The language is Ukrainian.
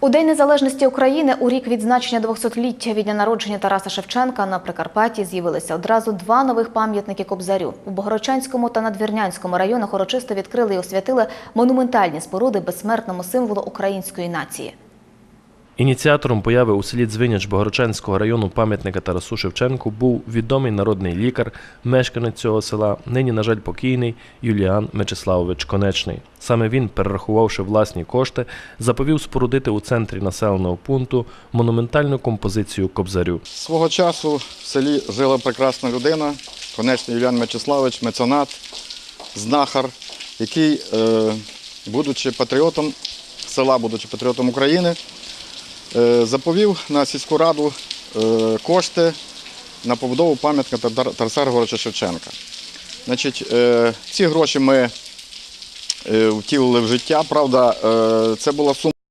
У День Незалежності України у рік відзначення 200-ліття від дня народження Тараса Шевченка на Прикарпатті з'явилися одразу два нових пам'ятники Кобзарю. У Богородчанському та Надвірнянському районах урочисто відкрили і освятили монументальні споруди безсмертному символу української нації. Ініціатором появи у селі Дзвиняч Богородчанського району пам'ятника Тарасу Шевченку був відомий народний лікар, мешканець цього села, нині, на жаль, покійний Юліан Мечиславович Конечний. Саме він, перерахувавши власні кошти, заповів спорудити у центрі населеного пункту монументальну композицію Кобзарю. Свого часу в селі жила прекрасна людина, конечний Юліан Мечиславович, меценат, знахар, який, е, будучи патріотом села, будучи патріотом України, заповів на сільську раду е, кошти на побудову пам'ятника Тар- Тараса Григоровича Шевченка. Значить, е, ці гроші ми е, втілили в життя. Правда, е, це була сума.